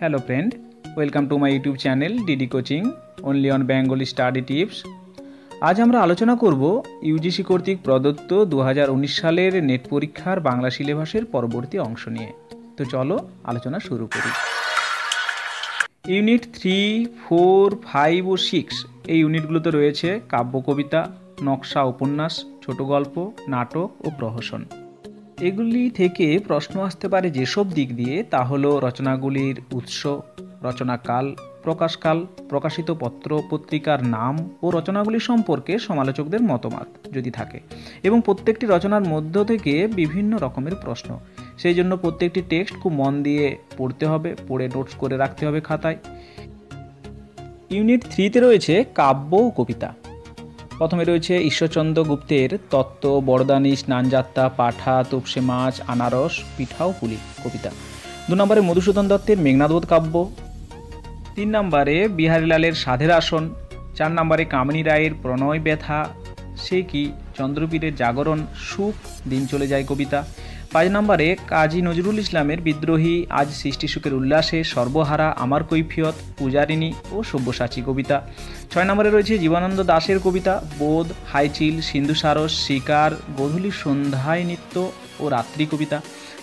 Hello friend welcome to my YouTube channel DD coaching only on Bengali study tips আজ আমরা আলোচনা করব UGC কর্তৃক প্রদত্ত দু হাজার উনিশ সালের নেট পরীক্ষার বাংলা সিলেবাসের পরবর্তী অংশ নিয়ে। তো চলো আলোচনা শুরু করি। ইউনিট থ্রি ফোর ফাইভ ও সিক্স এই ইউনিটগুলোতে রয়েছে কাব্য কবিতা, নকশা উপন্যাস, ছোট গল্প, নাটক ও প্রহসন। এগুলি থেকে প্রশ্ন আসতে পারে যেসব দিক দিয়ে, তা হলো রচনাগুলির উৎস, রচনাকাল, প্রকাশকাল, প্রকাশিত পত্র, পত্রিকার নাম ও রচনাগুলি সম্পর্কে সমালোচকদের মতামত যদি থাকে। এবং প্রত্যেকটি রচনার মধ্য থেকে বিভিন্ন রকমের প্রশ্ন। সেই জন্য প্রত্যেকটি টেক্সট খুব মন দিয়ে পড়তে হবে, পড়ে নোটস করে রাখতে হবে খাতায়। ইউনিট থ্রিতে রয়েছে কাব্য ও কবিতা। প্রথমে রয়েছে ঈশ্বরচন্দ্র গুপ্তের তত্ত্ব বরদানি স্নানযাত্রা, পাঠা তুপসে মাছ, আনারস পিঠাও পুলি কবিতা। দু নম্বরে মধুসূদন দত্তের মেঘনাদবোধ কাব্য। তিন নম্বরে বিহারীলালের সাধের আসন। চার নম্বরে কামিনী রায়ের প্রণয় ব্যথা। সে কি চন্দ্রপীরের জাগরণ, সুখ, দিন চলে যায় কবিতা। পাঁচ নম্বরে কাজী নজরুল ইসলামের বিদ্রোহী আজ সৃষ্টি সুখের উল্লাসে সর্বহারা আমার কৈফিয়ত, পূজারিণী ও সব্যসাচী কবিতা। ছয় নম্বরে রয়েছে জীবনানন্দ দাশের কবিতা, বোধ, হাইচিল, সিন্ধু সারস, শিকার, গধূলি সন্ধ্যায় নৃত্য ও রাত্রি কবিতা।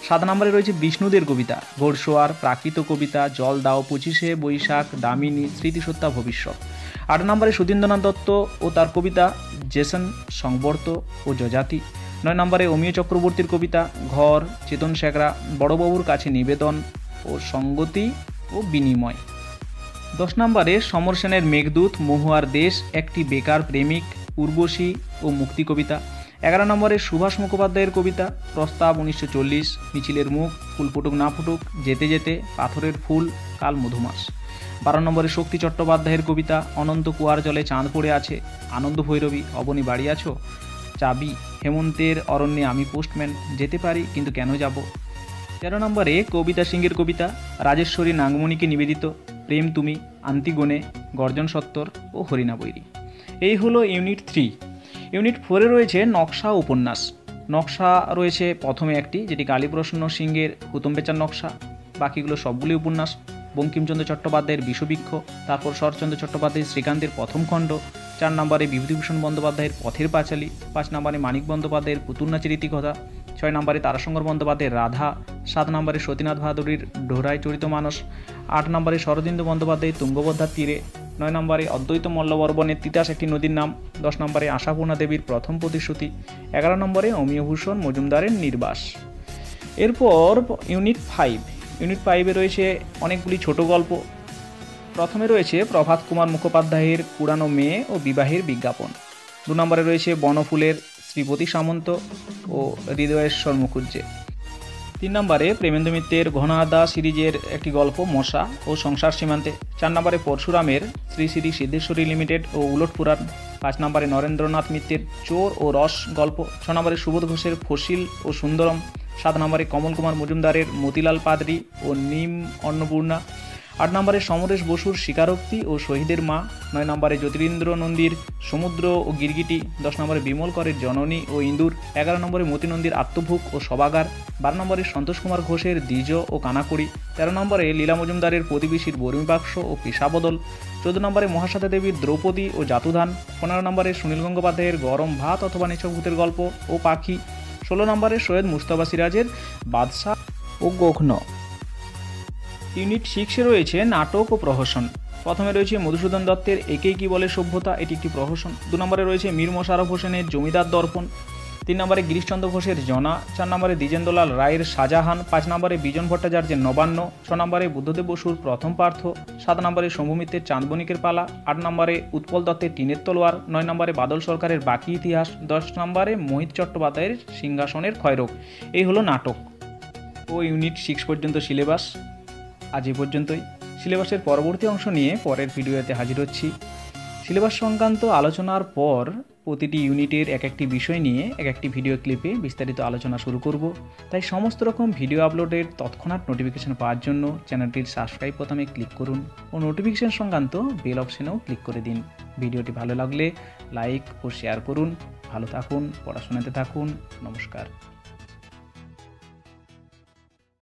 সাত নম্বরে রয়েছে বিষ্ণুদের কবিতা, ঘোড়সোয়ার, প্রাকৃত কবিতা, জল দাও পঁচিশে বৈশাখ, দামিনী, স্মৃতিসত্তা ভবিষ্যৎ। আট নম্বরে সুধীন্দ্রনাথ দত্ত ও তার কবিতা, জেসন সংবর্ত ও যজাতি। নয় নম্বরে অমিয় চক্রবর্তীর কবিতা, ঘর, চেতন শেখরা, বড়বাবুর কাছে নিবেদন ও সঙ্গতি ও বিনিময়। দশ নম্বরে সমর সেনের মেঘদূত, মহুয়ার দেশ, একটি বেকার প্রেমিক, উর্বশী ও মুক্তি কবিতা। এগারো নম্বরে সুভাষ মুখোপাধ্যায়ের কবিতা, প্রস্তাব উনিশশো চল্লিশ, মিছিলের মুখ, ফুল ফুটুক না ফুটুক, যেতে যেতে পাথরের ফুল, কাল মধুমাস। বারো নম্বরে শক্তি চট্টোপাধ্যায়ের কবিতা, অনন্ত কুয়ার জলে চাঁদ পড়ে আছে, আনন্দ ভৈরবী, অবনী বাড়ি আছো, চাবি। হেমন্তের অরণ্যে আমি পোস্টম্যান, যেতে পারি কিন্তু কেন যাব? তেরো নম্বরে কবিতা সিংহের কবিতা, রাজেশ্বরী নাগমণিকে নিবেদিত, প্রেম তুমি, আন্তিগণে, গর্জন সত্তর ও হরিণা বৈরি এই হলো ইউনিট থ্রি। ইউনিট ফোরে রয়েছে নকশা উপন্যাস। নকশা রয়েছে প্রথমে একটি, যেটি কালীপ্রসন্ন সিংহের হুতম বেচার নকশা। বাকিগুলো সবগুলি উপন্যাস। বঙ্কিমচন্দ্র চট্টোপাধ্যায়ের বিষবৃক্ষ, তারপর শরৎচন্দ্র চট্টোপাধ্যায়ের শ্রীকান্তের প্রথম খণ্ড চার নম্বরে বিভূতিভূষণ বন্দ্যোপাধ্যায়ের পথের পাঁচালী, পাঁচ নম্বরে মানিক বন্দ্যোপাধ্যায়ের পুতুলনাচের ইতিকথা ছয় নম্বরে তারাশঙ্কর বন্দ্যোপাধ্যায়ের রাধা, সাত নম্বরে সতীনাথ বাহাদুরীর ডোরায় চরিত মানস, আট নম্বরে শরদিন্দু বন্দ্যোপাধ্যায়ের তুঙ্গবদ্ধার তীরে, নয় নম্বরে অদ্বৈত মল্লবর্বণের তিতাস একটি নদীর নাম, দশ নম্বরে আশাপূর্ণা দেবীর প্রথম প্রতিশ্রুতি, এগারো নম্বরে অমিয়ভূষণ মজুমদারের নির্বাস। এরপর ইউনিট ফাইভ, ইউনিট ফাইভে রয়েছে অনেকগুলি ছোট গল্প প্রথমে রয়েছে প্রভাত কুমার মুখোপাধ্যায়ের পুরানো মেয়ে ও বিবাহের বিজ্ঞাপন। দু নম্বরে রয়েছে বনফুলের শ্রীপতি সামন্ত ও হৃদয়েশ্বর মুখুজ্জে। তিন নম্বরে প্রেমেন্দ্র মিত্রের ঘনাদা সিরিজের একটি গল্প, মশা ও সংসার সীমান্তে। চার নম্বরে পরশুরামের শ্রী শ্রী সিদ্ধেশ্বরী লিমিটেড ও উলট পুরাণ পাঁচ নম্বরে নরেন্দ্রনাথ মিত্রের চোর ও রস গল্প। ছ নম্বরে সুবোধ ঘোষের ফসিল ও সুন্দরম। সাত নম্বরে কমল কুমার মজুমদারের মতিলাল পাদরি ও নিম অন্নপূর্ণা। আট নম্বরে সমরেশ বসুর স্বীকারোক্তি ও শহীদের মা, নয় নম্বরে জ্যোতিরিন্দ্র নন্দীর সমুদ্র ও গিরগিটি, দশ নম্বরে বিমল করের জননী ও ইন্দুর এগারো নম্বরে মতি নন্দীর আত্মভুক ও সবাগার, বারো নম্বরে সন্তোষ কুমার ঘোষের দ্বিজ ও কানাকুড়ি, তেরো নম্বরে লীলা মজুমদারের প্রতিবেশীর বর্মীবাক্স ও পেশাবদল চোদ্দ নম্বরে মহাসাথা দেবীর দ্রৌপদী ও জাতুধান পনেরো নম্বরে সুনীল গঙ্গোপাধ্যায়ের গরম ভাত অথবা নিচভূতের গল্প ও পাখি, ষোলো নম্বরে সৈয়দ মুস্তফা সিরাজের বাদশাহ ও গোঘ্ন। ইউনিট সিক্সে রয়েছে নাটক ও প্রহসন। প্রথমে রয়েছে মধুসূদন দত্তের একেই কি বলে সভ্যতা, এটি একটি প্রহসন। দু নম্বরে রয়েছে মীর মোশারফ হোসেনের জমিদার দর্পণ। তিন নম্বরে গিরিশচন্দ্র ঘোষের জনা। চার নম্বরে দ্বিজেন্দ্রলাল রায়ের শাহজাহান। পাঁচ নম্বরে বিজন ভট্টাচার্যের নবান্ন। ছ নম্বরে বুদ্ধদেব বসুর প্রথম পার্থ। সাত নম্বরে শম্ভুমিত্রের চাঁদবণিকের পালা। আট নম্বরে উৎপল দত্তের টিনের তলোয়ার। নয় নম্বরে বাদল সরকারের বাকি ইতিহাস। দশ নম্বরে মোহিত চট্টোপাধ্যায়ের সিংহাসনের ক্ষয়রোগ। এই হলো নাটক। ও ইউনিট সিক্স পর্যন্ত সিলেবাস। আজ এ পর্যন্তই। সিলেবাসের পরবর্তী অংশ নিয়ে পরের ভিডিওতে হাজির হচ্ছি। সিলেবাস সংক্রান্ত আলোচনার পর প্রতিটি ইউনিটের এক একটি বিষয় নিয়ে এক একটি ভিডিও ক্লিপে বিস্তারিত আলোচনা শুরু করব। তাই সমস্ত রকম ভিডিও আপলোডের তৎক্ষণাৎ নোটিফিকেশন পাওয়ার জন্য চ্যানেলটির সাবস্ক্রাইব বোতামে ক্লিক করুন ও নোটিফিকেশন সংক্রান্ত বেল অপশনেও ক্লিক করে দিন। ভিডিওটি ভালো লাগলে লাইক ও শেয়ার করুন। ভালো থাকুন, পড়াশোনাতে থাকুন। নমস্কার।